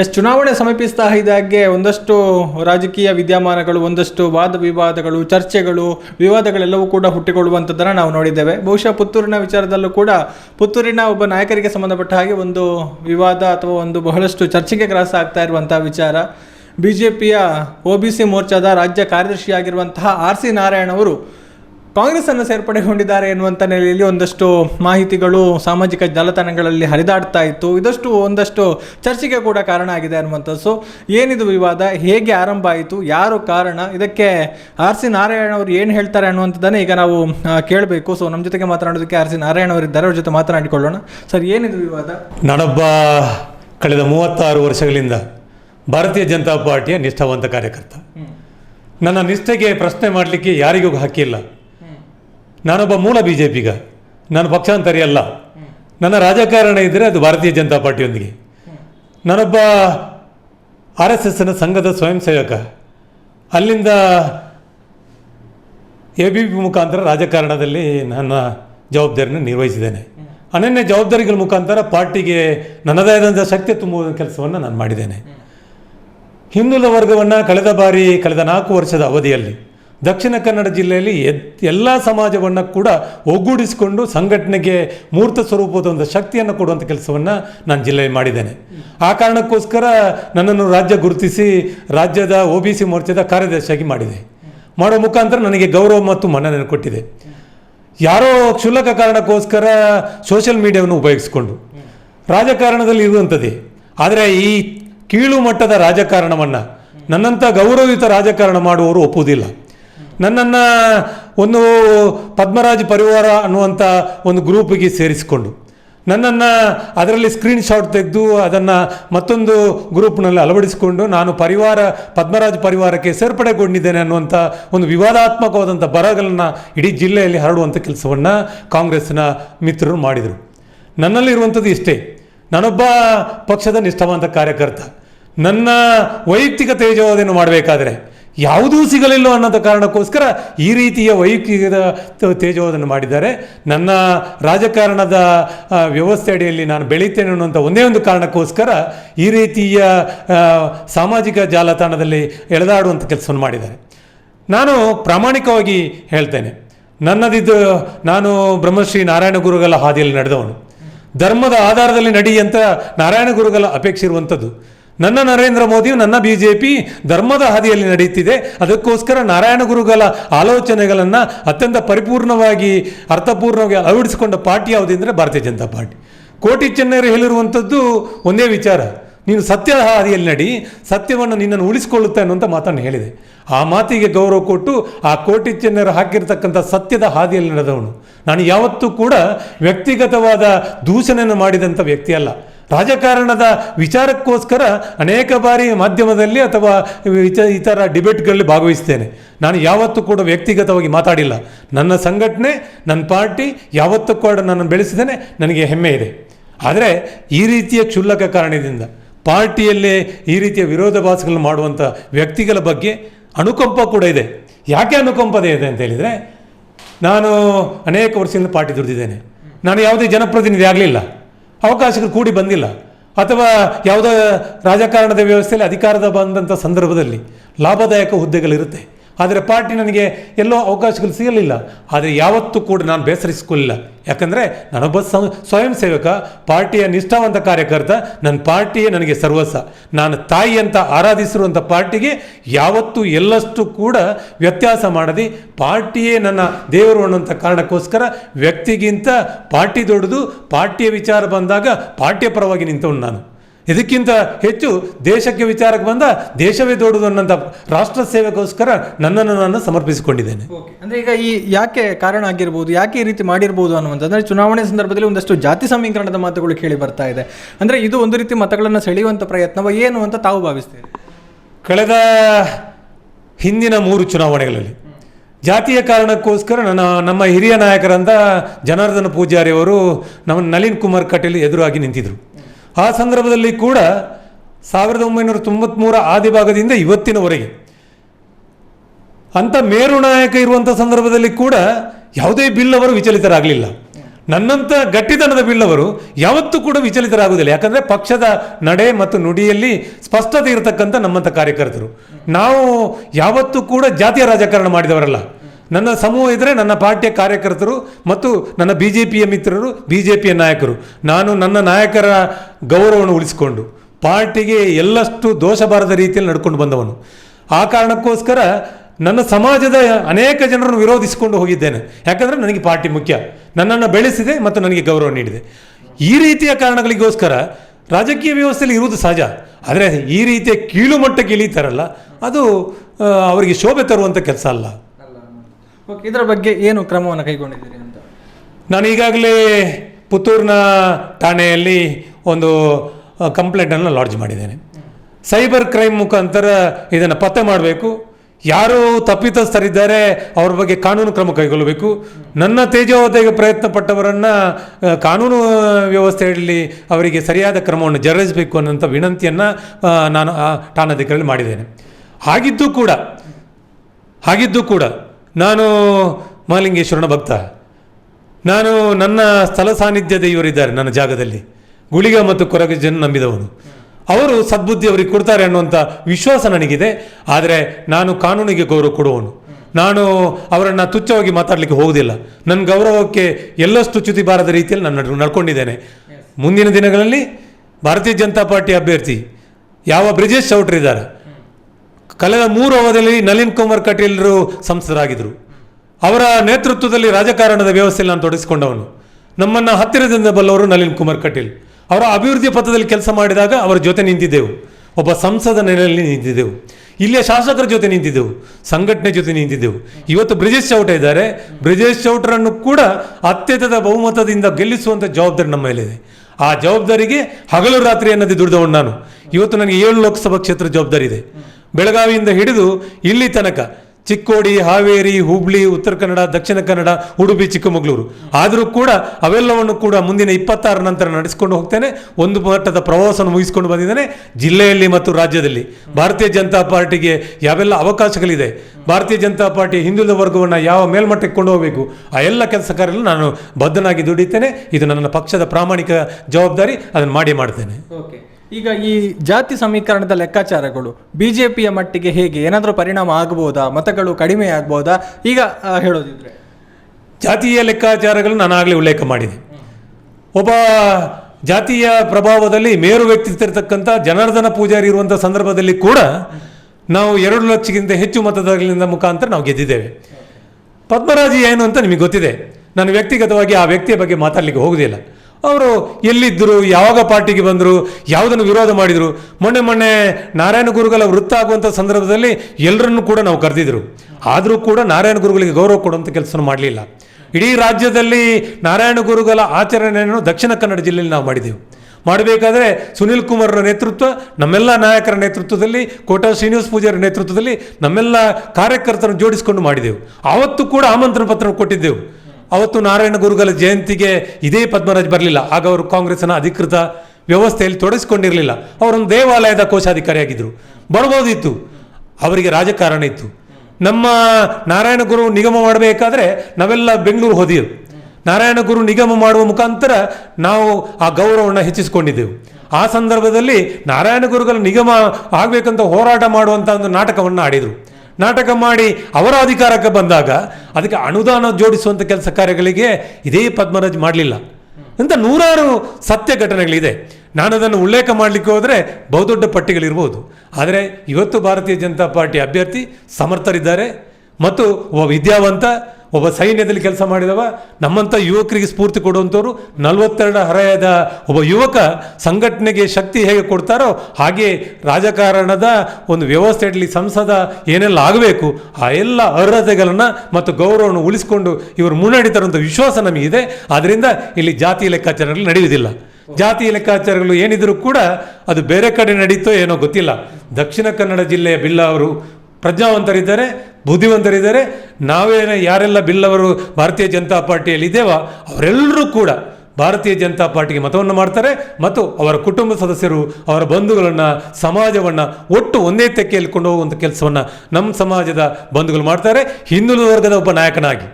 S, ಚುನಾವಣೆ ಸಮೀಪಿಸ್ತಾ ಇದ್ದಾಗೆ ಒಂದಷ್ಟು ರಾಜಕೀಯ ವಿದ್ಯಮಾನಗಳು, ಒಂದಷ್ಟು ವಾದ ವಿವಾದಗಳು, ಚರ್ಚೆಗಳು, ವಿವಾದಗಳೆಲ್ಲವೂ ಕೂಡ ಹುಟ್ಟಿಕೊಳ್ಳುವಂಥದ್ದನ್ನು ನಾವು ನೋಡಿದ್ದೇವೆ. ಬಹುಶಃ ಪುತ್ತೂರಿನ ವಿಚಾರದಲ್ಲೂ ಕೂಡ ಪುತ್ತೂರಿನ ಒಬ್ಬ ನಾಯಕರಿಗೆ ಸಂಬಂಧಪಟ್ಟ ಹಾಗೆ ಒಂದು ವಿವಾದ ಅಥವಾ ಒಂದು ಬಹಳಷ್ಟು ಚರ್ಚೆಗೆ ಗ್ರಾಸ ಆಗ್ತಾ ಇರುವಂಥ ವಿಚಾರ. ಬಿ ಜೆ ಪಿಯ ಒ ಬಿ ಸಿ ಮೋರ್ಚಾದ ರಾಜ್ಯ ಕಾರ್ಯದರ್ಶಿಯಾಗಿರುವಂತಹ ಆರ್ ಸಿ ನಾರಾಯಣ್ ಅವರು ಕಾಂಗ್ರೆಸ್ಸನ್ನು ಸೇರ್ಪಡೆಗೊಂಡಿದ್ದಾರೆ ಎನ್ನುವಂತ ನೆಲೆಯಲ್ಲಿ ಒಂದಷ್ಟು ಮಾಹಿತಿಗಳು ಸಾಮಾಜಿಕ ಜಾಲತಾಣಗಳಲ್ಲಿ ಹರಿದಾಡ್ತಾ ಇತ್ತು. ಇದಷ್ಟು ಒಂದಷ್ಟು ಚರ್ಚೆಗೆ ಕೂಡ ಕಾರಣ ಆಗಿದೆ ಅನ್ನುವಂಥದ್ದು. ಸೊ ಏನಿದು ವಿವಾದ? ಹೇಗೆ ಆರಂಭ ಆಯಿತು? ಯಾರು ಕಾರಣ? ಇದಕ್ಕೆ ಆರ್ ಸಿ ನಾರಾಯಣ ಅವರು ಏನು ಹೇಳ್ತಾರೆ ಅನ್ನುವಂಥದ್ದನ್ನು ಈಗ ನಾವು ಕೇಳಬೇಕು. ಸೊ ನಮ್ಮ ಜೊತೆಗೆ ಮಾತನಾಡೋದಕ್ಕೆ ಆರ್ ಸಿ ನಾರಾಯಣ ಅವರಿದ್ದಾರೆ ಅವ್ರ ಜೊತೆ ಮಾತನಾಡಿಕೊಳ್ಳೋಣ. ಸರ್ ಏನಿದು ವಿವಾದ? ನಾನೊಬ್ಬ ಕಳೆದ ಮೂವತ್ತಾರು ವರ್ಷಗಳಿಂದ ಭಾರತೀಯ ಜನತಾ ಪಾರ್ಟಿಯ ನಿಷ್ಠಾವಂತ ಕಾರ್ಯಕರ್ತ. ನನ್ನ ನಿಷ್ಠೆಗೆ ಪ್ರಶ್ನೆ ಮಾಡಲಿಕ್ಕೆ ಯಾರಿಗೂ ಹಕ್ಕಿಲ್ಲ. ನಾನೊಬ್ಬ ಮೂಲ ಬಿ ಜೆ ಪಿಗ ನಾನು ಪಕ್ಷಾಂತರಿ ಅಲ್ಲ. ನನ್ನ ರಾಜಕಾರಣ ಇದ್ದರೆ ಅದು ಭಾರತೀಯ ಜನತಾ ಪಾರ್ಟಿಯೊಂದಿಗೆ. ನಾನೊಬ್ಬ ಆರ್ ಎಸ್ ಎಸ್ನ ಸಂಘದ ಸ್ವಯಂ ಸೇವಕ. ಅಲ್ಲಿಂದ ಎ ಬಿ ಪಿ ಮುಖಾಂತರ ರಾಜಕಾರಣದಲ್ಲಿ ನನ್ನ ಜವಾಬ್ದಾರಿಯನ್ನು ನಿರ್ವಹಿಸಿದ್ದೇನೆ. ಅನನ್ಯ ಜವಾಬ್ದಾರಿಗಳ ಮುಖಾಂತರ ಪಾರ್ಟಿಗೆ ನನ್ನದೇ ಆದಂಥ ಶಕ್ತಿ ತುಂಬುವ ಕೆಲಸವನ್ನು ನಾನು ಮಾಡಿದ್ದೇನೆ. ಹಿಂದುಳಿದ ವರ್ಗವನ್ನು ಕಳೆದ ಬಾರಿ ಕಳೆದ ನಾಲ್ಕು ವರ್ಷದ ಅವಧಿಯಲ್ಲಿ ದಕ್ಷಿಣ ಕನ್ನಡ ಜಿಲ್ಲೆಯಲ್ಲಿ ಎಲ್ಲ ಸಮಾಜವನ್ನು ಕೂಡ ಒಗ್ಗೂಡಿಸಿಕೊಂಡು ಸಂಘಟನೆಗೆ ಮೂರ್ತ ಸ್ವರೂಪದ ಒಂದು ಶಕ್ತಿಯನ್ನು ಕೊಡುವಂಥ ಕೆಲಸವನ್ನು ನಾನು ಜಿಲ್ಲೆಯಲ್ಲಿ ಮಾಡಿದ್ದೇನೆ. ಆ ಕಾರಣಕ್ಕೋಸ್ಕರ ನನ್ನನ್ನು ರಾಜ್ಯ ಗುರುತಿಸಿ ರಾಜ್ಯದ ಒ ಬಿ ಸಿ ಮೋರ್ಚಾದ ಕಾರ್ಯದರ್ಶಿಯಾಗಿ ಮಾಡಿದೆ. ಮಾಡೋ ಮುಖಾಂತರ ನನಗೆ ಗೌರವ ಮತ್ತು ಮನ್ನಣೆ ಕೊಟ್ಟಿದೆ. ಯಾರೋ ಕ್ಷುಲ್ಲಕ ಕಾರಣಕ್ಕೋಸ್ಕರ ಸೋಷಿಯಲ್ ಮೀಡಿಯಾವನ್ನು ಉಪಯೋಗಿಸಿಕೊಂಡು ರಾಜಕಾರಣದಲ್ಲಿ ಇರುವಂಥದ್ದೇ ಆದರೆ ಈ ಕೀಳು ಮಟ್ಟದ ರಾಜಕಾರಣವನ್ನು ನನ್ನಂಥ ಗೌರವಯುತ ರಾಜಕಾರಣ ಮಾಡುವವರು ಒಪ್ಪುವುದಿಲ್ಲ. ನನ್ನನ್ನು ಒಂದು ಪದ್ಮರಾಜ್ ಪರಿವಾರ ಅನ್ನುವಂಥ ಒಂದು ಗ್ರೂಪಿಗೆ ಸೇರಿಸಿಕೊಂಡು ನನ್ನನ್ನು ಅದರಲ್ಲಿ ಸ್ಕ್ರೀನ್ ಶಾಟ್ ತೆಗೆದು ಅದನ್ನು ಮತ್ತೊಂದು ಗ್ರೂಪ್ನಲ್ಲಿ ಅಳವಡಿಸಿಕೊಂಡು ನಾನು ಪರಿವಾರ, ಪದ್ಮರಾಜ್ ಪರಿವಾರಕ್ಕೆ ಸೇರ್ಪಡೆಗೊಂಡಿದ್ದೇನೆ ಅನ್ನುವಂಥ ಒಂದು ವಿವಾದಾತ್ಮಕವಾದಂಥ ಬರಹಗಳನ್ನು ಇಡೀ ಜಿಲ್ಲೆಯಲ್ಲಿ ಹರಡುವಂಥ ಕೆಲಸವನ್ನು ಕಾಂಗ್ರೆಸ್ನ ಮಿತ್ರರು ಮಾಡಿದರು. ನನ್ನಲ್ಲಿರುವಂಥದ್ದು ಇಷ್ಟೇ. ನಾನೊಬ್ಬ ಪಕ್ಷದ ನಿಷ್ಠಾವಂತ ಕಾರ್ಯಕರ್ತ. ನನ್ನ ವೈಯಕ್ತಿಕ ತೇಜೋವಧೆಯನ್ನು ಮಾಡಬೇಕಾದ್ರೆ ಯಾವುದೂ ಸಿಗಲಿಲ್ಲ ಅನ್ನೋದ ಕಾರಣಕ್ಕೋಸ್ಕರ ಈ ರೀತಿಯ ವೈಯಕ್ತಿಕ ತ- ತೇಜೋವಧೆಯನ್ನು ಮಾಡಿದ್ದಾರೆ. ನನ್ನ ರಾಜಕಾರಣದ ವ್ಯವಸ್ಥೆ ಅಡಿಯಲ್ಲಿ ನಾನು ಬೆಳೀತೇನೆ ಅನ್ನುವಂಥ ಒಂದೇ ಒಂದು ಕಾರಣಕ್ಕೋಸ್ಕರ ಈ ರೀತಿಯ ಸಾಮಾಜಿಕ ಜಾಲತಾಣದಲ್ಲಿ ಎಳೆದಾಡುವಂಥ ಕೆಲಸವನ್ನು ಮಾಡಿದ್ದಾರೆ. ನಾನು ಪ್ರಾಮಾಣಿಕವಾಗಿ ಹೇಳ್ತೇನೆ. ನನ್ನದಿದ್ದು ನಾನು ಬ್ರಹ್ಮಶ್ರೀ ನಾರಾಯಣ ಗುರುಗಳ ಹಾದಿಯಲ್ಲಿ ನಡೆದವನು. ಧರ್ಮದ ಆಧಾರದಲ್ಲಿ ನಡಿ ಅಂತ ನಾರಾಯಣ ಗುರುಗಳ ಅಪೇಕ್ಷೆ ಇರುವಂಥದ್ದು ನನ್ನ ನರೇಂದ್ರ ಮೋದಿಯು ನನ್ನ ಬಿ ಜೆ ಪಿ ಧರ್ಮದ ಹಾದಿಯಲ್ಲಿ ನಡೆಯುತ್ತಿದೆ. ಅದಕ್ಕೋಸ್ಕರ ನಾರಾಯಣ ಗುರುಗಳ ಆಲೋಚನೆಗಳನ್ನು ಅತ್ಯಂತ ಪರಿಪೂರ್ಣವಾಗಿ, ಅರ್ಥಪೂರ್ಣವಾಗಿ ಅಳವಡಿಸಿಕೊಂಡ ಪಾರ್ಟಿ ಯಾವುದು ಅಂದರೆ ಭಾರತೀಯ ಜನತಾ ಪಾರ್ಟಿ. ಕೋಟಿ ಚೆನ್ನೈರು ಹೇಳಿರುವಂಥದ್ದು ಒಂದೇ ವಿಚಾರ. ನೀನು ಸತ್ಯದ ಹಾದಿಯಲ್ಲಿ ನಡಿ, ಸತ್ಯವನ್ನು ನಿನ್ನನ್ನು ಉಳಿಸಿಕೊಳ್ಳುತ್ತೆ ಅನ್ನುವಂಥ ಮಾತನ್ನು ಹೇಳಿದೆ. ಆ ಮಾತಿಗೆ ಗೌರವ ಕೊಟ್ಟು ಆ ಕೋಟಿ ಚೆನ್ನರು ಹಾಕಿರ್ತಕ್ಕಂಥ ಸತ್ಯದ ಹಾದಿಯಲ್ಲಿ ನಡೆದವನು. ನಾನು ಯಾವತ್ತೂ ಕೂಡ ವ್ಯಕ್ತಿಗತವಾದ ದೂಷಣೆಯನ್ನು ಮಾಡಿದಂಥ ವ್ಯಕ್ತಿ ಅಲ್ಲ. ರಾಜಕಾರಣದ ವಿಚಾರಕ್ಕೋಸ್ಕರ ಅನೇಕ ಬಾರಿ ಮಾಧ್ಯಮದಲ್ಲಿ ಅಥವಾ ಇತರ ಡಿಬೇಟ್ಗಳಲ್ಲಿ ಭಾಗವಹಿಸ್ತೇನೆ. ನಾನು ಯಾವತ್ತೂ ಕೂಡ ವ್ಯಕ್ತಿಗತವಾಗಿ ಮಾತಾಡಿಲ್ಲ. ನನ್ನ ಸಂಘಟನೆ, ನನ್ನ ಪಾರ್ಟಿ ಯಾವತ್ತೂ ಕೂಡ ನಾನು ಬೆಳೆಸಿದ್ದೇನೆ, ನನಗೆ ಹೆಮ್ಮೆ ಇದೆ. ಆದರೆ ಈ ರೀತಿಯ ಕ್ಷುಲ್ಲಕ ಕಾರಣದಿಂದ, ಪಾರ್ಟಿಯಲ್ಲೇ ಈ ರೀತಿಯ ವಿರೋಧಾಭಾಸಗಳನ್ನು ಮಾಡುವಂಥ ವ್ಯಕ್ತಿಗಳ ಬಗ್ಗೆ ಅನುಕಂಪ ಕೂಡ ಇದೆ. ಯಾಕೆ ಅನುಕಂಪದೇ ಇದೆ ಅಂತ ಹೇಳಿದರೆ, ನಾನು ಅನೇಕ ವರ್ಷದಿಂದ ಪಾರ್ಟಿ ದುಡಿದಿದ್ದೇನೆ. ನಾನು ಯಾವುದೇ ಜನಪ್ರತಿನಿಧಿ ಆಗಲಿಲ್ಲ. ಅವಕಾಶಗಳು ಕೂಡಿ ಬಂದಿಲ್ಲ. ಅಥವಾ ಯಾವುದೋ ರಾಜಕಾರಣದ ವ್ಯವಸ್ಥೆಯಲ್ಲಿ ಅಧಿಕಾರದ ಬಂದಂಥ ಸಂದರ್ಭದಲ್ಲಿ ಲಾಭದಾಯಕ ಹುದ್ದೆಗಳಿರುತ್ತೆ. ಆದರೆ ಪಾರ್ಟಿ ನನಗೆ ಎಲ್ಲೋ ಅವಕಾಶಗಳು ಸಿಗಲಿಲ್ಲ. ಆದರೆ ಯಾವತ್ತೂ ಕೂಡ ನಾನು ಬೇಸರಿಸಿಕೊಳ್ಳಿಲ್ಲ. ಯಾಕಂದರೆ ನಾನೊಬ್ಬ ಸ್ವಯಂ ಸೇವಕ, ಪಾರ್ಟಿಯ ನಿಷ್ಠಾವಂತ ಕಾರ್ಯಕರ್ತ, ನನ್ನ ಪಾರ್ಟಿಯೇ ನನಗೆ ಸರ್ವಸ್ವ. ನಾನು ತಾಯಿ ಅಂತ ಆರಾಧಿಸಿರುವಂಥ ಪಾರ್ಟಿಗೆ ಯಾವತ್ತೂ ಎಲ್ಲಷ್ಟು ಕೂಡ ವ್ಯತ್ಯಾಸ ಮಾಡದೆ ಪಾರ್ಟಿಯೇ ನನ್ನ ದೇವರು ಅನ್ನೋಂಥ ಕಾರಣಕ್ಕೋಸ್ಕರ ವ್ಯಕ್ತಿಗಿಂತ ಪಾರ್ಟಿ ದೊಡ್ಡದು, ಪಾರ್ಟಿಯ ವಿಚಾರ ಬಂದಾಗ ಪಾರ್ಟಿಯ ಪರವಾಗಿ ನಿಂತವನು ನಾನು. ಇದಕ್ಕಿಂತ ಹೆಚ್ಚು ದೇಶಕ್ಕೆ ವಿಚಾರಕ್ಕೆ ಬಂದ ದೇಶವೇ ದೊಡ್ಡದು ಅನ್ನೋಂಥ ರಾಷ್ಟ್ರ ಸೇವೆಗೋಸ್ಕರ ನನ್ನನ್ನು ನಾನು ಸಮರ್ಪಿಸಿಕೊಂಡಿದ್ದೇನೆ. ಅಂದ್ರೆ ಈಗ ಈ ಯಾಕೆ ಕಾರಣ ಆಗಿರ್ಬೋದು ಯಾಕೆ ಈ ರೀತಿ ಮಾಡಿರ್ಬೋದು ಅನ್ನುವಂಥದ್ದು ಅಂದ್ರೆ ಚುನಾವಣೆ ಸಂದರ್ಭದಲ್ಲಿ ಒಂದಷ್ಟು ಜಾತಿ ಸಮೀಕರಣದ ಮಾತುಗಳು ಕೇಳಿ ಬರ್ತಾ ಇದೆ. ಅಂದ್ರೆ ಇದು ಒಂದು ರೀತಿ ಮತಗಳನ್ನು ಸೆಳೆಯುವಂಥ ಪ್ರಯತ್ನವ ಏನು ಅಂತ ತಾವು ಭಾವಿಸ್ತೀರಿ? ಕಳೆದ ಹಿಂದಿನ ಮೂರು ಚುನಾವಣೆಗಳಲ್ಲಿ ಜಾತಿಯ ಕಾರಣಕ್ಕೋಸ್ಕರ ನನ್ನ ನಮ್ಮ ಹಿರಿಯ ನಾಯಕರಂತ ಜನಾರ್ದನ ಪೂಜಾರಿ ಅವರು ನಮ್ಮ ನಳಿನ್ ಕುಮಾರ್ ಕಟೀಲ್ ಎದುರಾಗಿ ನಿಂತಿದ್ದರು ಆ ಸಂದರ್ಭದಲ್ಲಿ ಕೂಡ ಸಾವಿರದ ಒಂಬೈನೂರ ತೊಂಬತ್ತ್ಮೂರ ಆದಿಭಾಗದಿಂದ ಇವತ್ತಿನವರೆಗೆ ಅಂಥ ಮೇರು ನಾಯಕ ಇರುವಂಥ ಸಂದರ್ಭದಲ್ಲಿ ಕೂಡ ಯಾವುದೇ ಬಿಲ್ ಅವರು ವಿಚಲಿತರಾಗಲಿಲ್ಲ. ನನ್ನಂಥ ಗಟ್ಟಿತನದ ಬಿಲ್ಲವರು ಯಾವತ್ತೂ ಕೂಡ ವಿಚಲಿತರಾಗುವುದಿಲ್ಲ. ಯಾಕಂದರೆ ಪಕ್ಷದ ನಡೆ ಮತ್ತು ನುಡಿಯಲ್ಲಿ ಸ್ಪಷ್ಟತೆ ಇರತಕ್ಕಂಥ ನಮ್ಮಂಥ ಕಾರ್ಯಕರ್ತರು. ನಾವು ಯಾವತ್ತೂ ಕೂಡ ಜಾತಿಯ ರಾಜಕಾರಣ ಮಾಡಿದವರಲ್ಲ. ನನ್ನ ಸಮೂಹ ಇದ್ದರೆ ನನ್ನ ಪಾರ್ಟಿಯ ಕಾರ್ಯಕರ್ತರು ಮತ್ತು ನನ್ನ ಬಿ ಜೆ ಪಿಯ ಮಿತ್ರರು ಬಿ ಜೆ ಪಿಯ ನಾಯಕರು. ನಾನು ನನ್ನ ನಾಯಕರ ಗೌರವವನ್ನು ಉಳಿಸಿಕೊಂಡು ಪಾರ್ಟಿಗೆ ಎಲ್ಲಷ್ಟು ದೋಷ ಬಾರದ ರೀತಿಯಲ್ಲಿ ನಡ್ಕೊಂಡು ಬಂದವನು. ಆ ಕಾರಣಕ್ಕೋಸ್ಕರ ನನ್ನ ಸಮಾಜದ ಅನೇಕ ಜನರನ್ನು ವಿರೋಧಿಸಿಕೊಂಡು ಹೋಗಿದ್ದೇನೆ. ಯಾಕಂದರೆ ನನಗೆ ಪಾರ್ಟಿ ಮುಖ್ಯ. ನನ್ನನ್ನು ಬೆಳೆಸಿದೆ ಮತ್ತು ನನಗೆ ಗೌರವ ನೀಡಿದೆ. ಈ ರೀತಿಯ ಕಾರಣಗಳಿಗೋಸ್ಕರ ರಾಜಕೀಯ ವ್ಯವಸ್ಥೆಯಲ್ಲಿ ಇರುವುದು ಸಹಜ. ಆದರೆ ಈ ರೀತಿಯ ಕೀಳು ಮಟ್ಟಕ್ಕೆ ಇಳಿತಾರಲ್ಲ, ಅದು ಅವರಿಗೆ ಶೋಭೆ ತರುವಂಥ ಕೆಲಸ ಅಲ್ಲ. ಓಕೆ ಇದರ ಬಗ್ಗೆ ಏನು ಕ್ರಮವನ್ನು ಕೈಗೊಂಡಿದ್ದೀರಿ ಅಂತ? ನಾನು ಈಗಾಗಲೇ ಪುತ್ತೂರಿನ ಠಾಣೆಯಲ್ಲಿ ಒಂದು ಕಂಪ್ಲೇಂಟನ್ನು ಲಾಡ್ಜ್ ಮಾಡಿದ್ದೇನೆ. ಸೈಬರ್ ಕ್ರೈಮ್ ಮುಖಾಂತರ ಇದನ್ನು ಪತ್ತೆ ಮಾಡಬೇಕು. ಯಾರು ತಪ್ಪಿತಸ್ಥರಿದ್ದಾರೆ, ಅವ್ರ ಬಗ್ಗೆ ಕಾನೂನು ಕ್ರಮ ಕೈಗೊಳ್ಳಬೇಕು. ನನ್ನ ತೇಜೋವಧೆಗೆ ಪ್ರಯತ್ನ ಪಟ್ಟವರನ್ನು ಕಾನೂನು ವ್ಯವಸ್ಥೆಯಲ್ಲಿ ಅವರಿಗೆ ಸರಿಯಾದ ಕ್ರಮವನ್ನು ಜರುಗಿಸಬೇಕು ಅನ್ನೋಂಥ ವಿನಂತಿಯನ್ನು ನಾನು ಠಾಣಾಧಿಕಾರಿಗಳು ಮಾಡಿದ್ದೇನೆ. ಹಾಗಿದ್ದು ಕೂಡ ಹಾಗಿದ್ದು ಕೂಡ ನಾನು ಮಹಾಲಿಂಗೇಶ್ವರನ ಭಕ್ತ. ನಾನು ನನ್ನ ಸ್ಥಳ ಸಾನ್ನಿಧ್ಯದ ಇವರಿದ್ದಾರೆ ನನ್ನ ಜಾಗದಲ್ಲಿ. ಗುಳಿಗ ಮತ್ತು ಕೊರಗಜನ್ನು ನಂಬಿದವನು. ಅವರು ಸದ್ಬುದ್ಧಿ ಅವರಿಗೆ ಕೊಡ್ತಾರೆ ಅನ್ನುವಂಥ ವಿಶ್ವಾಸ ನನಗಿದೆ. ಆದರೆ ನಾನು ಕಾನೂನಿಗೆ ಗೌರವ ಕೊಡುವವನು. ನಾನು ಅವರನ್ನು ತುಚ್ಛವಾಗಿ ಮಾತಾಡಲಿಕ್ಕೆ ಹೋಗುವುದಿಲ್ಲ. ನನ್ನ ಗೌರವಕ್ಕೆ ಎಲ್ಲಷ್ಟು ಚ್ಯುತಿ ಬಾರದ ರೀತಿಯಲ್ಲಿ ನಾನು ನಡ್- ನಡ್ಕೊಂಡಿದ್ದೇನೆ. ಮುಂದಿನ ದಿನಗಳಲ್ಲಿ ಭಾರತೀಯ ಜನತಾ ಪಾರ್ಟಿ ಅಭ್ಯರ್ಥಿ ಯಾವ ಬ್ರಿಜೇಶ್ ಚೌಟ್ರಿ ಇದ್ದಾರೆ ಕಳೆದ ಮೂರು ಅವಧಿಯಲ್ಲಿ ನಳಿನ್ ಕುಮಾರ್ ಕಟೀಲ್ರು ಸಂಸದರಾಗಿದ್ದರು. ಅವರ ನೇತೃತ್ವದಲ್ಲಿ ರಾಜಕಾರಣದ ವ್ಯವಸ್ಥೆಯಲ್ಲಿ ನಾನು ತೊಡಗಿಸಿಕೊಂಡವನು. ನಮ್ಮನ್ನು ಹತ್ತಿರದಿಂದ ಬಲ್ಲವರು ನಳಿನ್ ಕುಮಾರ್ ಕಟೀಲ್. ಅವರ ಅಭಿವೃದ್ಧಿ ಪಥದಲ್ಲಿ ಕೆಲಸ ಮಾಡಿದಾಗ ಅವರ ಜೊತೆ ನಿಂತಿದ್ದೆವು. ಒಬ್ಬ ಸಂಸದ ನೆಲೆಯಲ್ಲಿ ನಿಂತಿದ್ದೆವು. ಇಲ್ಲಿಯ ಶಾಸಕರ ಜೊತೆ ನಿಂತಿದ್ದೆವು. ಸಂಘಟನೆ ಜೊತೆ ನಿಂತಿದ್ದೆವು. ಇವತ್ತು ಬ್ರಿಜೇಶ್ ಚೌಟ ಇದ್ದಾರೆ. ಬ್ರಿಜೇಶ್ ಚೌಟರನ್ನು ಕೂಡ ಅತ್ಯಂತದ ಬಹುಮತದಿಂದ ಗೆಲ್ಲಿಸುವಂಥ ಜವಾಬ್ದಾರಿ ನಮ್ಮ ಮೇಲಿದೆ. ಆ ಜವಾಬ್ದಾರಿಗೆ ಹಗಲು ರಾತ್ರಿ ಅನ್ನೋದು ದುಡಿದವನು ನಾನು. ಇವತ್ತು ನನಗೆ ಏಳು ಲೋಕಸಭಾ ಕ್ಷೇತ್ರ ಜವಾಬ್ದಾರಿ ಇದೆ. ಬೆಳಗಾವಿಯಿಂದ ಹಿಡಿದು ಇಲ್ಲಿ ತನಕ ಚಿಕ್ಕೋಡಿ, ಹಾವೇರಿ, ಹುಬ್ಳಿ, ಉತ್ತರ ಕನ್ನಡ, ದಕ್ಷಿಣ ಕನ್ನಡ, ಉಡುಪಿ, ಚಿಕ್ಕಮಗಳೂರು. ಆದರೂ ಕೂಡ ಅವೆಲ್ಲವನ್ನು ಕೂಡ ಮುಂದಿನ ಇಪ್ಪತ್ತಾರ ನಂತರ ನಡೆಸಿಕೊಂಡು ಹೋಗ್ತೇನೆ. ಒಂದು ಮಟ್ಟದ ಪ್ರವಾಸವನ್ನು ಮುಗಿಸಿಕೊಂಡು ಬಂದಿದ್ದೇನೆ ಜಿಲ್ಲೆಯಲ್ಲಿ ಮತ್ತು ರಾಜ್ಯದಲ್ಲಿ. ಭಾರತೀಯ ಜನತಾ ಪಾರ್ಟಿಗೆ ಯಾವೆಲ್ಲ ಅವಕಾಶಗಳಿದೆ, ಭಾರತೀಯ ಜನತಾ ಪಾರ್ಟಿ ಹಿಂದುಳಿದ ವರ್ಗವನ್ನು ಯಾವ ಮೇಲ್ಮಟ್ಟಕ್ಕೆ ಕೊಂಡು ಹೋಗಬೇಕು ಆ ಎಲ್ಲ ಕೆಲಸ ಕಾರ್ಯಗಳು ನಾನು ಬದ್ಧನಾಗಿ ದುಡಿತೇನೆ ಇದು ನನ್ನ ಪಕ್ಷದ ಪ್ರಾಮಾಣಿಕ ಜವಾಬ್ದಾರಿ. ಅದನ್ನು ಮಾಡಿ ಮಾಡ್ತೇನೆ. ಓಕೆ. ಈಗ ಈ ಜಾತಿ ಸಮೀಕರಣದ ಲೆಕ್ಕಾಚಾರಗಳು ಬಿಜೆಪಿಯ ಮಟ್ಟಿಗೆ ಹೇಗೆ? ಏನಾದರೂ ಪರಿಣಾಮ ಆಗಬಹುದಾ ಮತಗಳು ಕಡಿಮೆ ಆಗ್ಬೋದಾ? ಈಗ ಹೇಳೋದಿದ್ರೆ. ಜಾತಿಯ ಲೆಕ್ಕಾಚಾರಗಳು ನಾನು ಆಗಲೇ ಉಲ್ಲೇಖ ಮಾಡಿದೆ. ಒಬ್ಬ ಜಾತಿಯ ಪ್ರಭಾವದಲ್ಲಿ ಮೇರು ವ್ಯಕ್ತಿ ಇರತಕ್ಕಂಥ ಜನಾರ್ದನ ಪೂಜಾರಿ ಇರುವಂಥ ಸಂದರ್ಭದಲ್ಲಿ ಕೂಡ ನಾವು ಎರಡು ಲಕ್ಷಕ್ಕಿಂತ ಹೆಚ್ಚು ಮತದಾರಗಳಿಂದ ಮುಖಾಂತರ ನಾವು ಗೆದ್ದಿದ್ದೇವೆ. ಪದ್ಮರಾಜಿ ಏನು ಅಂತ ನಿಮಗೆ ಗೊತ್ತಿದೆ. ನಾನು ವ್ಯಕ್ತಿಗತವಾಗಿ ಆ ವ್ಯಕ್ತಿಯ ಬಗ್ಗೆ ಮಾತಾಡಲಿಕ್ಕೆ ಹೋಗುವುದಿಲ್ಲ ಅವರು ಎಲ್ಲಿದ್ದರು, ಯಾವಾಗ ಪಾರ್ಟಿಗೆ ಬಂದರು, ಯಾವುದನ್ನು ವಿರೋಧ ಮಾಡಿದರು? ಮೊನ್ನೆ ಮೊನ್ನೆ ನಾರಾಯಣ ಗುರುಗಳ ವೃತ್ತ ಆಗುವಂಥ ಸಂದರ್ಭದಲ್ಲಿ ಎಲ್ಲರನ್ನೂ ಕೂಡ ನಾವು ಕರೆದಿದ್ರು ಆದರೂ ಕೂಡ ನಾರಾಯಣ ಗುರುಗಳಿಗೆ ಗೌರವ ಕೊಡುವಂಥ ಕೆಲಸ ಮಾಡಲಿಲ್ಲ. ಇಡೀ ರಾಜ್ಯದಲ್ಲಿ ನಾರಾಯಣ ಗುರುಗಳ ಆಚರಣೆಯನ್ನು ದಕ್ಷಿಣ ಕನ್ನಡ ಜಿಲ್ಲೆಯಲ್ಲಿ ನಾವು ಮಾಡಿದೆವು. ಮಾಡಬೇಕಾದ್ರೆ ಸುನಿಲ್ ಕುಮಾರ್ರ ನೇತೃತ್ವ, ನಮ್ಮೆಲ್ಲ ನಾಯಕರ ನೇತೃತ್ವದಲ್ಲಿ, ಕೋಟಾ ಶ್ರೀನಿವಾಸ ಪೂಜಾರ ನೇತೃತ್ವದಲ್ಲಿ ನಮ್ಮೆಲ್ಲ ಕಾರ್ಯಕರ್ತರನ್ನು ಜೋಡಿಸಿಕೊಂಡು ಮಾಡಿದೆವು. ಆವತ್ತು ಕೂಡ ಆಮಂತ್ರಣ ಪತ್ರ ಕೊಟ್ಟಿದ್ದೆವು. ಅವತ್ತು ನಾರಾಯಣ ಗುರುಗಳ ಜಯಂತಿಗೆ ಇದೇ ಪದ್ಮರಾಜ್ ಬರಲಿಲ್ಲ. ಆಗ ಅವರು ಕಾಂಗ್ರೆಸ್ನ ಅಧಿಕೃತ ವ್ಯವಸ್ಥೆಯಲ್ಲಿ ತೊಡಗಿಸಿಕೊಂಡಿರಲಿಲ್ಲ. ಅವರೊಂದು ದೇವಾಲಯದ ಕೋಶಾಧಿಕಾರಿಯಾಗಿದ್ದರು ಬರ್ಬೋದಿತ್ತು. ಅವರಿಗೆ ರಾಜಕಾರಣ ಇತ್ತು. ನಮ್ಮ ನಾರಾಯಣ ಗುರು ನಿಗಮ ಮಾಡಬೇಕಾದ್ರೆ ನಾವೆಲ್ಲ ಬೆಂಗಳೂರು ಹೋದಿರು. ನಾರಾಯಣ ಗುರು ನಿಗಮ ಮಾಡುವ ಮುಖಾಂತರ ನಾವು ಆ ಗೌರವವನ್ನು ಹೆಚ್ಚಿಸಿಕೊಂಡಿದ್ದೆವು. ಆ ಸಂದರ್ಭದಲ್ಲಿ ನಾರಾಯಣ ಗುರುಗಳ ನಿಗಮ ಆಗಬೇಕಂತ ಹೋರಾಟ ಮಾಡುವಂಥ ಒಂದು ನಾಟಕವನ್ನು ಆಡಿದರು. ನಾಟಕ ಮಾಡಿ ಅವರ ಅಧಿಕಾರಕ್ಕೆ ಬಂದಾಗ ಅದಕ್ಕೆ ಅನುದಾನ ಜೋಡಿಸುವಂಥ ಕೆಲಸ ಕಾರ್ಯಗಳಿಗೆ ಇದೇ ಪದ್ಮರಾಜ್ ಮಾಡಲಿಲ್ಲ. ಅಂತ ನೂರಾರು ಸತ್ಯ ಘಟನೆಗಳಿದೆ ನಾನು ಅದನ್ನು ಉಲ್ಲೇಖ ಮಾಡಲಿಕ್ಕೆ ಹೋದರೆ ಬಹುದೊಡ್ಡ ಪಟ್ಟಿಗಳಿರ್ಬೋದು. ಆದರೆ ಇವತ್ತು ಭಾರತೀಯ ಜನತಾ ಪಾರ್ಟಿ ಅಭ್ಯರ್ಥಿ ಸಮರ್ಥರಿದ್ದಾರೆ ಮತ್ತು ಒಬ್ಬ ವಿದ್ಯಾವಂತ ಒಬ್ಬ ಸೈನ್ಯದಲ್ಲಿ ಕೆಲಸ ಮಾಡಿದವ ನಮ್ಮಂಥ ಯುವಕರಿಗೆ ಸ್ಫೂರ್ತಿ ಕೊಡುವಂಥವ್ರು ನಲವತ್ತೆರಡು ಹರೆಯದ ಒಬ್ಬ ಯುವಕ ಸಂಘಟನೆಗೆ ಶಕ್ತಿ ಹೇಗೆ ಕೊಡ್ತಾರೋ ಹಾಗೆ ರಾಜಕಾರಣದ ಒಂದು ವ್ಯವಸ್ಥೆಯಲ್ಲಿ ಸಂಸದ ಏನೆಲ್ಲ ಆಗಬೇಕು, ಆ ಎಲ್ಲ ಅರ್ಹತೆಗಳನ್ನು ಮತ್ತು ಗೌರವವನ್ನು ಉಳಿಸಿಕೊಂಡು ಇವರು ಮುನ್ನಡೀತಾರಂಥ ವಿಶ್ವಾಸ ನಮಗಿದೆ. ಆದ್ದರಿಂದ ಇಲ್ಲಿ ಜಾತಿ ಲೆಕ್ಕಾಚಾರಗಳು ನಡೆಯುವುದಿಲ್ಲ. ಜಾತಿ ಲೆಕ್ಕಾಚಾರಗಳು ಏನಿದ್ರು ಕೂಡ ಅದು ಬೇರೆ ಕಡೆ ನಡೀತೋ ಏನೋ ಗೊತ್ತಿಲ್ಲ. ದಕ್ಷಿಣ ಕನ್ನಡ ಜಿಲ್ಲೆಯ ಬಿಲ್ಲ ಅವರು ಪ್ರಜ್ಞಾವಂತರಿದ್ದಾರೆ, ಬುದ್ಧಿವಂತರಿದ್ದಾರೆ. ನಾವೇನೇ ಯಾರೆಲ್ಲ ಬಿಲ್ಲವರು ಭಾರತೀಯ ಜನತಾ ಪಾರ್ಟಿಯಲ್ಲಿ ಇದ್ದೇವೋ ಅವರೆಲ್ಲರೂ ಕೂಡ ಭಾರತೀಯ ಜನತಾ ಪಾರ್ಟಿಗೆ ಮತವನ್ನು ಮಾಡ್ತಾರೆ ಮತ್ತು ಅವರ ಕುಟುಂಬ ಸದಸ್ಯರು, ಅವರ ಬಂಧುಗಳನ್ನು, ಸಮಾಜವನ್ನು ಒಟ್ಟು ಒಂದೇ ತೆಕ್ಕೆಯಲ್ಲಿ ಕೊಂಡು ಹೋಗುವಂಥ ಕೆಲಸವನ್ನು ನಮ್ಮ ಸಮಾಜದ ಬಂಧುಗಳು ಮಾಡ್ತಾರೆ. ಹಿಂದುಳಿದ ವರ್ಗದ ಒಬ್ಬ ನಾಯಕನಾಗಿ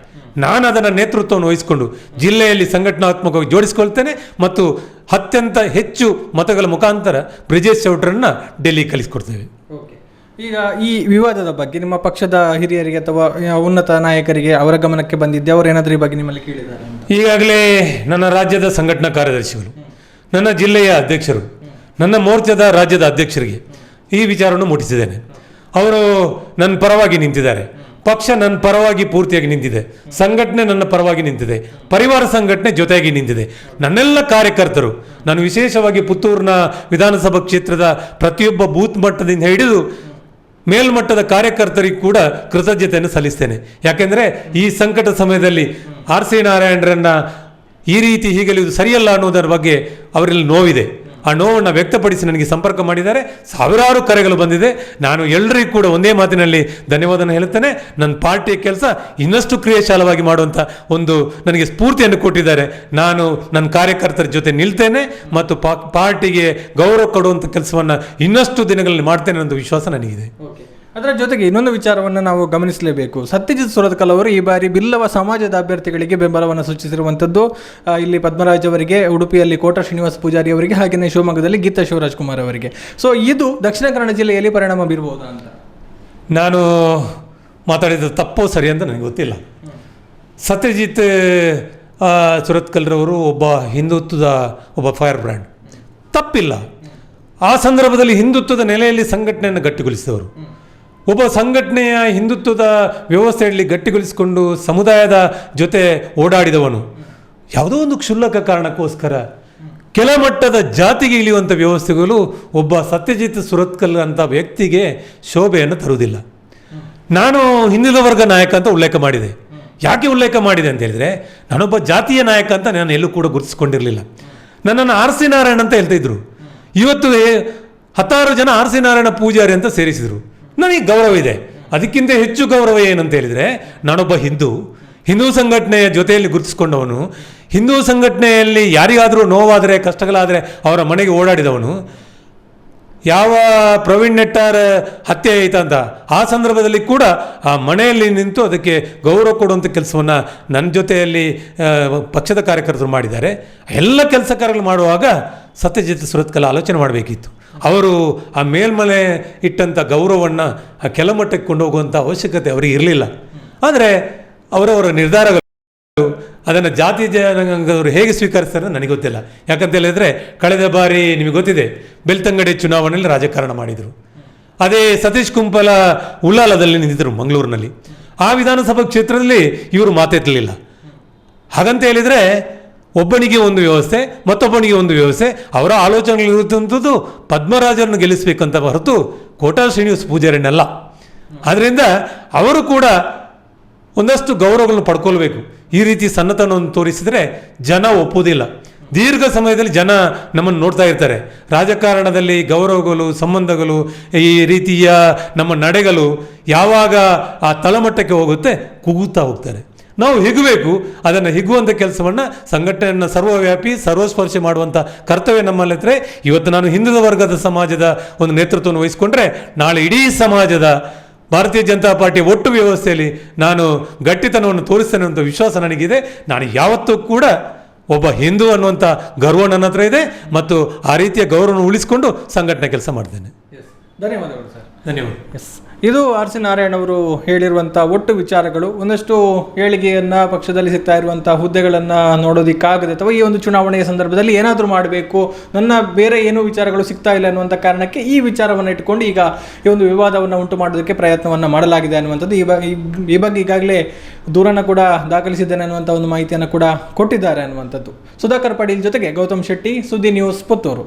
ನಾನು ಅದನ್ನು ನೇತೃತ್ವವನ್ನು ವಹಿಸಿಕೊಂಡು ಜಿಲ್ಲೆಯಲ್ಲಿ ಸಂಘಟನಾತ್ಮಕವಾಗಿ ಜೋಡಿಸಿಕೊಳ್ತೇನೆ ಮತ್ತು ಅತ್ಯಂತ ಹೆಚ್ಚು ಮತಗಳ ಮುಖಾಂತರ ಬ್ರಿಜೇಶ್ ಚೌಟ್ರನ್ನ ಡೆಲ್ಲಿ ಕಳಿಸ್ಕೊಡ್ತೇವೆ ಈಗ ಈ ವಿವಾದದ ಬಗ್ಗೆ ನಿಮ್ಮ ಪಕ್ಷದ ಹಿರಿಯರಿಗೆ ಅಥವಾ ಉನ್ನತ ನಾಯಕರಿಗೆ ಅವರ ಗಮನಕ್ಕೆ ಬಂದಿದ್ದೆ ಅವರು ಏನಾದರೂ ಈ ಬಗ್ಗೆ ನಿಮ್ಮಲ್ಲಿ ಕೇಳಿದ್ದಾರೆ ಈಗಾಗಲೇ ನನ್ನ ರಾಜ್ಯದ ಸಂಘಟನಾ ಕಾರ್ಯದರ್ಶಿಗಳು ನನ್ನ ಜಿಲ್ಲೆಯ ಅಧ್ಯಕ್ಷರು ನನ್ನ ಮೋರ್ಚಾದ ರಾಜ್ಯದ ಅಧ್ಯಕ್ಷರಿಗೆ ಈ ವಿಚಾರವನ್ನು ಮುಟ್ಟಿಸಿದ್ದೇನೆ ಅವರು ನನ್ನ ಪರವಾಗಿ ನಿಂತಿದ್ದಾರೆ. ಪಕ್ಷ ನನ್ನ ಪರವಾಗಿ ಪೂರ್ತಿಯಾಗಿ ನಿಂತಿದೆ. ಸಂಘಟನೆ ನನ್ನ ಪರವಾಗಿ ನಿಂತಿದೆ. ಪರಿವಾರ ಸಂಘಟನೆ ಜೊತೆಯಾಗಿ ನಿಂತಿದೆ. ನನ್ನೆಲ್ಲ ಕಾರ್ಯಕರ್ತರು ನಾನು ವಿಶೇಷವಾಗಿ ಪುತ್ತೂರಿನ ವಿಧಾನಸಭಾ ಕ್ಷೇತ್ರದ ಪ್ರತಿಯೊಬ್ಬ ಬೂತ್ ಮಟ್ಟದಿಂದ ಹಿಡಿದು ಮೇಲ್ಮಟ್ಟದ ಕಾರ್ಯಕರ್ತರಿಗೂ ಕೂಡ ಕೃತಜ್ಞತೆಯನ್ನು ಸಲ್ಲಿಸ್ತೇನೆ. ಯಾಕೆಂದರೆ ಈ ಸಂಕಟ ಸಮಯದಲ್ಲಿ ಆರ್ ಸಿ ನಾರಾಯಣರನ್ನ ಈ ರೀತಿ ಹೀಗಲಿ ಇದು ಸರಿಯಲ್ಲ ಅನ್ನೋದರ ಬಗ್ಗೆ ಅವರಲ್ಲಿ ನೋವಿದೆ. ಆ ನೋವನ್ನು ವ್ಯಕ್ತಪಡಿಸಿ ನನಗೆ ಸಂಪರ್ಕ ಮಾಡಿದ್ದಾರೆ. ಸಾವಿರಾರು ಕರೆಗಳು ಬಂದಿದೆ. ನಾನು ಎಲ್ಲರಿಗೂ ಕೂಡ ಒಂದೇ ಮಾತಿನಲ್ಲಿ ಧನ್ಯವಾದನ ಹೇಳುತ್ತೇನೆ. ನನ್ನ ಪಾರ್ಟಿಯ ಕೆಲಸ ಇನ್ನಷ್ಟು ಕ್ರಿಯಾಶಾಲವಾಗಿ ಮಾಡುವಂಥ ಒಂದು ನನಗೆ ಸ್ಫೂರ್ತಿಯನ್ನು ಕೊಟ್ಟಿದ್ದಾರೆ. ನಾನು ನನ್ನ ಕಾರ್ಯಕರ್ತರ ಜೊತೆ ನಿಲ್ತೇನೆ ಮತ್ತು ಪಾರ್ಟಿಗೆ ಗೌರವ ಕೊಡುವಂಥ ಕೆಲಸವನ್ನು ಇನ್ನಷ್ಟು ದಿನಗಳಲ್ಲಿ ಮಾಡ್ತೇನೆ ಅನ್ನೋ ವಿಶ್ವಾಸ ನನಗಿದೆ. ಅದರ ಜೊತೆಗೆ ಇನ್ನೊಂದು ವಿಚಾರವನ್ನು ನಾವು ಗಮನಿಸಲೇಬೇಕು. ಸತ್ಯಜಿತ್ ಸುರತ್ಕಲ್ ಅವರು ಈ ಬಾರಿ ಬಿಲ್ಲವ ಸಮಾಜದ ಅಭ್ಯರ್ಥಿಗಳಿಗೆ ಬೆಂಬಲವನ್ನು ಸೂಚಿಸಿರುವಂಥದ್ದು ಇಲ್ಲಿ ಪದ್ಮರಾಜ್ ಅವರಿಗೆ, ಉಡುಪಿಯಲ್ಲಿ ಕೋಟ ಶ್ರೀನಿವಾಸ ಪೂಜಾರಿ ಅವರಿಗೆ, ಹಾಗೆಯೇ ಶಿವಮೊಗ್ಗದಲ್ಲಿ ಗೀತಾ ಶಿವರಾಜ್ ಕುಮಾರ್ ಅವರಿಗೆ. ಸೊ ಇದು ದಕ್ಷಿಣ ಕನ್ನಡ ಜಿಲ್ಲೆಯಲ್ಲಿ ಪರಿಣಾಮ ಬೀರಬಹುದಾ ಅಂತ? ನಾನು ಮಾತಾಡಿದ ತಪ್ಪು ಸರಿ ಅಂತ ನನಗೆ ಗೊತ್ತಿಲ್ಲ. ಸತ್ಯಜಿತ್ ಸುರತ್ಕಲ್ರವರು ಒಬ್ಬ ಹಿಂದುತ್ವದ ಒಬ್ಬ ಫೈರ್ ಬ್ರ್ಯಾಂಡ್. ತಪ್ಪಿಲ್ಲ. ಆ ಸಂದರ್ಭದಲ್ಲಿ ಹಿಂದುತ್ವದ ನೆಲೆಯಲ್ಲಿ ಸಂಘಟನೆಯನ್ನು ಗಟ್ಟಿಗೊಳಿಸಿದವರು. ಒಬ್ಬ ಸಂಘಟನೆಯ ಹಿಂದುತ್ವದ ವ್ಯವಸ್ಥೆಯಲ್ಲಿ ಗಟ್ಟಿಗೊಳಿಸಿಕೊಂಡು ಸಮುದಾಯದ ಜೊತೆ ಓಡಾಡಿದವನು. ಯಾವುದೋ ಒಂದು ಕ್ಷುಲ್ಲಕ ಕಾರಣಕ್ಕೋಸ್ಕರ ಕೆಳಮಟ್ಟದ ಜಾತಿಗೆ ಇಳಿಯುವಂಥ ವ್ಯವಸ್ಥೆಗಳು ಒಬ್ಬ ಸತ್ಯಜಿತ್ ಸುರತ್ಕಲ್ ಅಂತ ವ್ಯಕ್ತಿಗೆ ಶೋಭೆಯನ್ನು ತರುವುದಿಲ್ಲ. ನಾನು ಹಿಂದುಳಿದ ವರ್ಗ ನಾಯಕ ಅಂತ ಉಲ್ಲೇಖ ಮಾಡಿದೆ. ಯಾಕೆ ಉಲ್ಲೇಖ ಮಾಡಿದೆ ಅಂತ ಹೇಳಿದ್ರೆ, ನಾನೊಬ್ಬ ಜಾತಿಯ ನಾಯಕ ಅಂತ ನಾನು ಎಲ್ಲೂ ಕೂಡ ಗುರುತಿಸ್ಕೊಂಡಿರಲಿಲ್ಲ. ನನ್ನನ್ನು ಆರ್ ಸಿ ನಾರಾಯಣ ಅಂತ ಹೇಳ್ತಾ ಇದ್ರು. ಇವತ್ತು ಹತ್ತಾರು ಜನ ಆರ್ ಸಿ ನಾರಾಯಣ ಪೂಜಾರಿ ಅಂತ ಸೇರಿಸಿದರು. ನನಗೆ ಗೌರವ ಇದೆ. ಅದಕ್ಕಿಂತ ಹೆಚ್ಚು ಗೌರವ ಏನಂತ ಹೇಳಿದರೆ, ನಾನೊಬ್ಬ ಹಿಂದೂ. ಹಿಂದೂ ಸಂಘಟನೆಯ ಜೊತೆಯಲ್ಲಿ ಗುರುತಿಸ್ಕೊಂಡವನು. ಹಿಂದೂ ಸಂಘಟನೆಯಲ್ಲಿ ಯಾರಿಗಾದರೂ ನೋವಾದರೆ, ಕಷ್ಟಗಳಾದರೆ ಅವರ ಮನೆಗೆ ಓಡಾಡಿದವನು. ಯಾವ ಪ್ರವೀಣ್ ನೆಟ್ಟಾರ್ ಹತ್ಯೆ ಅಂತ, ಆ ಸಂದರ್ಭದಲ್ಲಿ ಕೂಡ ಆ ಮನೆಯಲ್ಲಿ ನಿಂತು ಅದಕ್ಕೆ ಗೌರವ ಕೊಡುವಂಥ ಕೆಲಸವನ್ನು ನನ್ನ ಜೊತೆಯಲ್ಲಿ ಪಕ್ಷದ ಕಾರ್ಯಕರ್ತರು ಮಾಡಿದ್ದಾರೆ. ಎಲ್ಲ ಕೆಲಸ ಕಾರ್ಯಗಳು ಮಾಡುವಾಗ ಸತ್ಯಜಿತ್ ಸುರತ್ಕಲ ಆಲೋಚನೆ ಮಾಡಬೇಕಿತ್ತು. ಅವರು ಆ ಮೇಲ್ಮನೆ ಇಟ್ಟಂಥ ಗೌರವವನ್ನು ಆ ಕೆಳಮಟ್ಟಕ್ಕೆ ಕೊಂಡೋಗುವಂಥ ಅವಶ್ಯಕತೆ ಅವರಿಗೆ ಇರಲಿಲ್ಲ. ಆದರೆ ಅವರವರ ನಿರ್ಧಾರಗಳು, ಅದನ್ನು ಜಾತಿ ಜನಾಂಗದವರು ಹೇಗೆ ಸ್ವೀಕರಿಸ್ತಾರೆ ನನಗೆ ಗೊತ್ತಿಲ್ಲ. ಯಾಕಂತ ಹೇಳಿದರೆ ಕಳೆದ ಬಾರಿ ನಿಮಗೆ ಗೊತ್ತಿದೆ, ಬೆಳ್ತಂಗಡಿ ಚುನಾವಣೆಯಲ್ಲಿ ರಾಜಕಾರಣ ಮಾಡಿದರು. ಅದೇ ಸತೀಶ್ ಕುಂಪಲ ಉಳ್ಳಾಲದಲ್ಲಿ ನಿಂತಿದ್ದರು ಮಂಗಳೂರಿನಲ್ಲಿ. ಆ ವಿಧಾನಸಭಾ ಕ್ಷೇತ್ರದಲ್ಲಿ ಇವರು ಮಾತೆತ್ತಲಿಲ್ಲ ಹಾಗಂತ ಹೇಳಿದರೆ ಒಬ್ಬನಿಗೆ ಒಂದು ವ್ಯವಸ್ಥೆ, ಮತ್ತೊಬ್ಬನಿಗೆ ಒಂದು ವ್ಯವಸ್ಥೆ. ಅವರ ಆಲೋಚನೆಗಳಿರುವಂಥದ್ದು ಪದ್ಮರಾಜರನ್ನು ಗೆಲ್ಲಿಸಬೇಕಂತ ಹೊರತು ಕೋಟಾ ಶ್ರೀನಿವಾಸ ಪೂಜಾರಿನಲ್ಲ ಆದ್ದರಿಂದ ಅವರು ಕೂಡ ಒಂದಷ್ಟು ಗೌರವಗಳನ್ನು ಪಡ್ಕೊಳ್ಬೇಕು. ಈ ರೀತಿ ಸನ್ನತನವನ್ನು ತೋರಿಸಿದರೆ ಜನ ಒಪ್ಪುವುದಿಲ್ಲ. ದೀರ್ಘ ಸಮಯದಲ್ಲಿ ಜನ ನಮ್ಮನ್ನು ನೋಡ್ತಾ ಇರ್ತಾರೆ. ರಾಜಕಾರಣದಲ್ಲಿ ಗೌರವಗಳು, ಸಂಬಂಧಗಳು, ಈ ರೀತಿಯ ನಮ್ಮ ನಡೆಗಳು ಯಾವಾಗ ಆ ತಳಮಟ್ಟಕ್ಕೆ ಹೋಗುತ್ತೆ, ಕೂಗುತ್ತಾ ಹೋಗ್ತಾರೆ. ನಾವು ಹಿಗಬೇಕು. ಅದನ್ನು ಹಿಗ್ಗುವಂಥ ಕೆಲಸವನ್ನು ಸಂಘಟನೆಯನ್ನು ಸರ್ವವ್ಯಾಪಿ, ಸರ್ವಸ್ಪರ್ಶಿ ಮಾಡುವಂಥ ಕರ್ತವ್ಯ ನಮ್ಮಲ್ಲಿದ್ದರೆ ಇವತ್ತು ನಾನು ಹಿಂದುಳಿದ ವರ್ಗದ ಸಮಾಜದ ಒಂದು ನೇತೃತ್ವವನ್ನು ವಹಿಸಿಕೊಂಡ್ರೆ ನಾಳೆ ಇಡೀ ಸಮಾಜದ ಭಾರತೀಯ ಜನತಾ ಪಾರ್ಟಿ ಒಟ್ಟು ವ್ಯವಸ್ಥೆಯಲ್ಲಿ ನಾನು ಗಟ್ಟಿತನವನ್ನು ತೋರಿಸ್ತೇನೆ ಅಂತ ವಿಶ್ವಾಸ ನನಗಿದೆ. ನಾನು ಯಾವತ್ತೂ ಕೂಡ ಒಬ್ಬ ಹಿಂದೂ ಅನ್ನುವಂಥ ಗರ್ವ ನನ್ನ ಹತ್ರ ಇದೆ ಮತ್ತು ಆ ರೀತಿಯ ಗೌರವವನ್ನು ಉಳಿಸಿಕೊಂಡು ಸಂಘಟನೆ ಕೆಲಸ ಮಾಡ್ತೇನೆ. ಧನ್ಯವಾದಗಳು ಸರ್. ಧನ್ಯವಾದ. ಎಸ್ ಇದು ಆರ್ ಸಿ ನಾರಾಯಣ್ ಅವರು ಹೇಳಿರುವಂಥ ಒಟ್ಟು ವಿಚಾರಗಳು. ಒಂದಷ್ಟು ಏಳಿಗೆಯನ್ನು ಪಕ್ಷದಲ್ಲಿ ಸಿಗ್ತಾ ಇರುವಂಥ ಹುದ್ದೆಗಳನ್ನು ನೋಡೋದಕ್ಕಾಗದೆ ಅಥವಾ ಈ ಒಂದು ಚುನಾವಣೆಯ ಸಂದರ್ಭದಲ್ಲಿ ಏನಾದರೂ ಮಾಡಬೇಕು, ನನ್ನ ಬೇರೆ ಏನೂ ವಿಚಾರಗಳು ಸಿಗ್ತಾ ಇಲ್ಲ ಅನ್ನುವಂಥ ಕಾರಣಕ್ಕೆ ಈ ವಿಚಾರವನ್ನು ಇಟ್ಕೊಂಡು ಈಗ ಈ ಒಂದು ವಿವಾದವನ್ನು ಉಂಟು ಮಾಡೋದಕ್ಕೆ ಪ್ರಯತ್ನವನ್ನು ಮಾಡಲಾಗಿದೆ ಅನ್ನುವಂಥದ್ದು ಈ ಬಗ್ಗೆ ಈ ಬಗ್ಗೆ ಈಗಾಗಲೇ ದೂರನ್ನು ಕೂಡ ದಾಖಲಿಸಿದ್ದೇನೆ ಅನ್ನುವಂಥ ಒಂದು ಮಾಹಿತಿಯನ್ನು ಕೂಡ ಕೊಟ್ಟಿದ್ದಾರೆ ಅನ್ನುವಂಥದ್ದು. ಸುಧಾಕರ್ ಪಾಟೀಲ್ ಜೊತೆಗೆ ಗೌತಮ್ ಶೆಟ್ಟಿ, ಸುದ್ದಿ ನ್ಯೂಸ್ ಪುತ್ತೂರು.